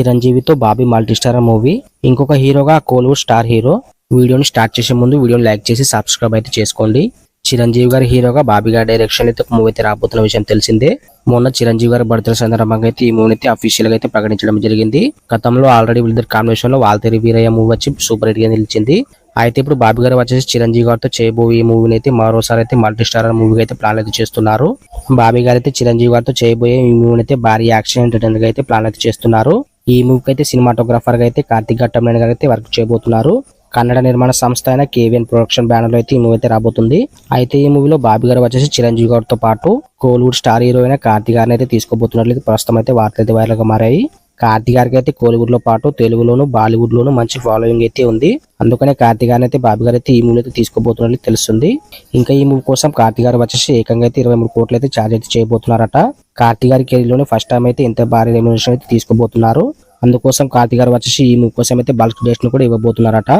చిరంజీవితో Bobby multi star movie. ఇంకొక హీరోగా Kollywood star hero. వీడియోని స్టార్ట్ చేసే ముందు వీడియోని లైక్ చేసి సబ్స్క్రైబ్ అయితే చేసుకోండి. చిరంజీవి గారి హీరోగా బాబీ గారి డైరెక్షన్ అయితే ఒక మూవీ అయితే రాబోతున్న విషయం తెలిసిందే. మొన్న చిరంజీవి గారి బర్త్డే సందర్భంగా అయితే ఈ మూవీని అయితే అఫీషియల్గా అయితే ప్రకటించడం జరిగింది. గతంలో ఆల్రెడీ వీళ్ళిద్దరు కాంబినేషన్లో వాల్తేరి వీరయ్య మూవీ వచ్చి సూపర్ హిట్గా నిలిచింది. అయితే ఇప్పుడు బాబీ గారు వచ్చేసి చిరంజీవి గారితో చేయబోయే ఈ మూవీని అయితే మరోసారి అయితే మల్టీ స్టార్ మూవీ అయితే ప్లాన్ అయితే చేస్తున్నారు. బాబీ గారు అయితే చిరంజీవి గారితో చేయబోయే ఈ మూవీని అయితే భారీ యాక్షన్ ఎంటర్టైనర్గా అయితే ప్లాన్ అయితే చేస్తున్నారు. ఈ మూవీకి అయితే సినిమాటోగ్రాఫర్గా అయితే కార్తిక్ ఘట్టమైన గారు అయితే వర్క్ చేయబోతున్నారు. కన్నడ నిర్మాణ సంస్థ అయిన కేవీఎన్ ప్రొడక్షన్ బ్యానర్లో అయితే ఈ మూవీ అయితే రాబోతుంది. అయితే ఈ మూవీలో బాబీ గారు వచ్చేసి చిరంజీవి గారితో పాటు కోలీవుడ్ స్టార్ హీరో అయిన కార్తీ గారిని అయితే తీసుకోబోతున్నట్లు ప్రస్తుతం అయితే వార్తలు అయితే వైరల్గా మారాయి. కార్తీ గారికి అయితే కోలీవుడ్లో పాటు తెలుగులోను బాలీవుడ్ లోను మంచి ఫాలోయింగ్ అయితే ఉంది. అందుకనే కార్తీ గారిని అయితే బాబు గారు అయితే ఈ మూవీ అయితే తీసుకోబోతున్నట్లు తెలుస్తుంది. ఇంకా ఈ మూవీ కోసం కార్తీ గారు వచ్చేసి ఏకంగా అయితే ఇరవై మూడు కోట్లు అయితే ఛార్జ్ అయితే చేయబోతున్నారట. కార్తీ గారి కెరీర్లోనే ఫస్ట్ టైం అయితే ఇంత భారీ రెమ్యునేషన్ అయితే తీసుకోబోతున్నారు అందుకోసం కార్తీ గారు వచ్చేసి ఈ మూవీ కోసం అయితే బల్క్ డేషన్ను కూడా ఇవ్వబోతున్నారట.